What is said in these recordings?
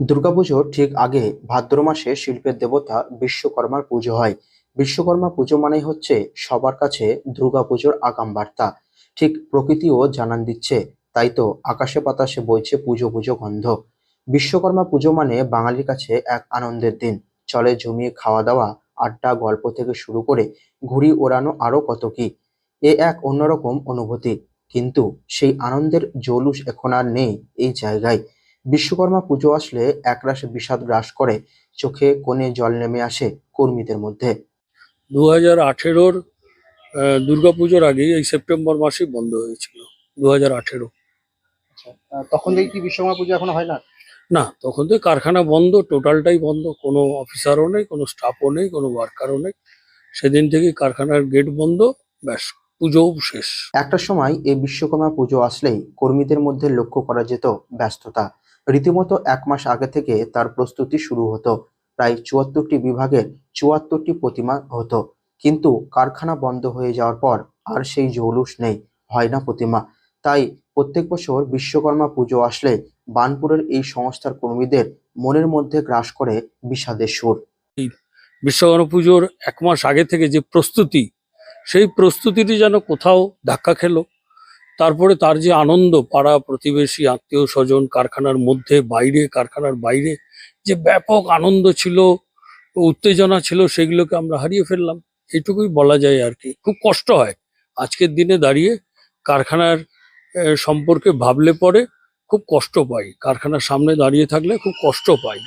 দুর্গাপুজোর ঠিক আগে ভাদ্র মাসে শিল্পের দেবতা বিশ্বকর্মার পুজো হয়। বিশ্বকর্মা পুজো মানেই হচ্ছে সবার কাছে দুর্গাপুজোর আগাম বার্তা ঠিক প্রকৃতিও জানান দিচ্ছে, তাই তো আকাশে বাতাসে বইছে পুজো পুজো গন্ধ। বিশ্বকর্মা পুজো মানে বাঙালির কাছে এক আনন্দের দিন। চলে জমিয়ে খাওয়া দাওয়া, আড্ডা, গল্প থেকে শুরু করে ঘুড়ি ওড়ানো আরও কত কি। এ এক অন্যরকম অনুভূতি। কিন্তু সেই আনন্দের জৌলুস এখন আর নেই এই জায়গায়। বিশ্বকর্মা পুজো আসলে একরাশ বিষাদ গ্রাস করে চোখে কোণে জল নেমে আসে কর্মীদের মধ্যে। দু হাজার আঠেরোর দুর্গাপুজোর আগে এই সেপ্টেম্বর মাসে বন্ধ হয়েছিল দু হাজার আঠেরো তখন থেকে কি বিশ্বকর্মা পুজো এখন হয় না? না তখন তো কারখানা বন্ধ টোটালটাই বন্ধ কোনো অফিসারও নেই কোনো স্টাফও নেই কোনো ওয়ার্কারও নেই। সেদিন থেকে কারখানার গেট বন্ধ ব্যাস পুজোও শেষ। একটা সময় এই বিশ্বকর্মা পুজো আসলেই কর্মীদের মধ্যে লক্ষ্য করা যেত ব্যস্ততা রীতিমতো এক মাস আগে থেকে তার প্রস্তুতি শুরু হতো। প্রায় চুয়াত্তরটি বিভাগের চুয়াত্তরটি প্রতিমা হতো। কিন্তু কারখানা বন্ধ হয়ে যাওয়ার পর আর সেই জৌলুস নেই, হয় না প্রতিমা। তাই প্রত্যেক বছর বিশ্বকর্মা পুজো আসলে বানপুরের এই সংস্থার কর্মীদের মনের মধ্যে গ্রাস করে বিষাদের সুর। বিশ্বকর্মা পুজোর এক মাস আগে থেকে যে প্রস্তুতি, সেই প্রস্তুতিটি যেন কোথাও ধাক্কা খেলো। তারপরে তার যে আনন্দ, পাড়া, প্রতিবেশী, আত্মীয় স্বজন, কারখানার মধ্যে, বাইরে, কারখানার বাইরে, যে ব্যাপক আনন্দ ছিল, উত্তেজনা ছিল, সেগুলোকে আমরা হারিয়ে ফেললাম। এটুকুই বলা যায় আর কি। খুব কষ্ট হয় আজকের দিনে দাঁড়িয়ে কারখানার সম্পর্কে ভাবলে পরে খুব কষ্ট পাই। কারখানার সামনে দাঁড়িয়ে থাকলে খুব কষ্ট পাই।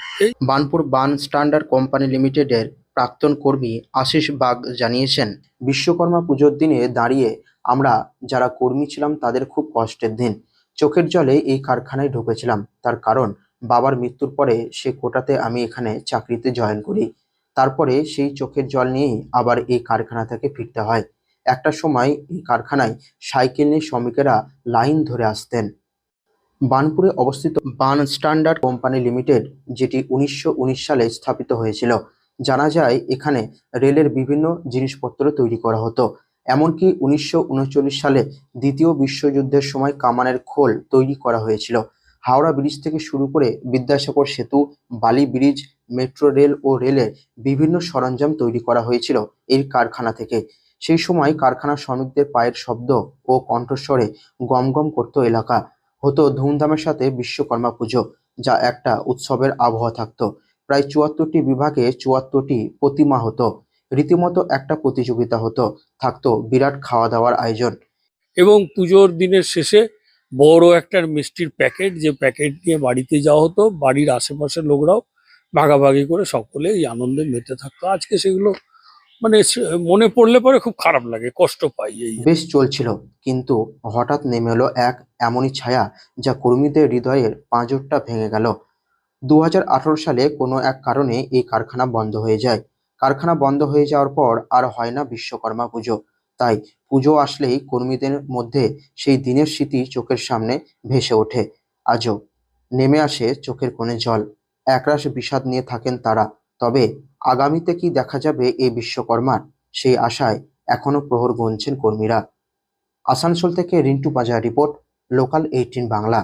বানপুর বান স্ট্যান্ডার্ড কোম্পানি লিমিটেডের প্রাক্তন কর্মী আশিস বাগ জানিয়েছেন, বিশ্বকর্মা পুজোর দিনে দাঁড়িয়ে আমরা যারা কর্মী ছিলাম তাদের খুব কষ্টের দিন। চোখের জলে এই কারখানায় ঢুকেছিলাম। তার কারণ, বাবার মৃত্যুর পরে সে কোটাতে আমি এখানে চাকরিতে জয়েন করি। তারপরে সেই চোখের জল নিয়েই আবার এই কারখানা থেকে ফিরতে হয়। একটা সময় এই কারখানায় সাইকেল নিয়ে শ্রমিকেরা লাইন ধরে আসতেন। বানপুরে অবস্থিত বান স্ট্যান্ডার্ড কোম্পানি লিমিটেড, যেটি উনিশশো উনিশ সালে স্থাপিত হয়েছিল জানা যায় এখানে রেলের বিভিন্ন জিনিসপত্র তৈরি করা হতো। এমনকি উনিশশো উনচল্লিশ সালে দ্বিতীয় বিশ্বযুদ্ধের সময় কামানের খোল তৈরি করা হয়েছিল। হাওড়া ব্রিজ থেকে শুরু করে বিদ্যাসাগর সেতু, বালি ব্রিজ, মেট্রো রেল ও রেলের বিভিন্ন সরঞ্জাম তৈরি করা হয়েছিল এই কারখানা থেকে। সেই সময় কারখানা শ্রমিকদের পায়ের শব্দ ও কণ্ঠস্বরে গমগম করত এলাকা। হতো ধুমধামের সাথে বিশ্বকর্মা পুজো, যা একটা উৎসবের আবহাওয়া থাকতো। প্রায় চুয়াত্তরটি বিভাগে চুয়াত্তরটি প্রতিমা হতো। রীতিমতো একটা প্রতিযোগিতা হতো। থাকতো বিরাট খাওয়া দাওয়ার আয়োজন। এবং পুজোর দিনের শেষে বড় একটা মিষ্টির প্যাকেট যে প্যাকেট নিয়ে বাড়িতে যাওয়া হতো বাড়ির আশেপাশের লোকরাও ভাগাভাগি করে সকলে এই আনন্দে মেতে থাকতো। আজকে সেগুলো মানে মনে পড়লে পরে খুব খারাপ লাগে কষ্ট পাই এই। বেশ চলছিল কিন্তু হঠাৎ নেমে এলো এক এমনই ছায়া যা কর্মীদের হৃদয়ের পাঁজরটা ভেঙে গেল। দু হাজার আঠারো সালে কোনো এক কারণে এই কারখানা বন্ধ হয়ে যায়। কারখানা বন্ধ হয়ে যাওয়ার পর আর হয় না বিশ্বকর্মা পুজো। তাই পুজো আসলেই কর্মীদের মধ্যে সেই দিনের স্মৃতি চোখের সামনে ভেসে ওঠে। আজও নেমে আসে চোখের কোণে জল। একরাশ বিষাদ নিয়ে থাকেন তারা। তবে আগামীতে কি দেখা যাবে এই বিশ্বকর্মার? সেই আশায় এখনও প্রহর গুনছেন কর্মীরা। আসানসোল থেকে রিন্টু বাজার রিপোর্ট, লোকাল এইটিন বাংলা।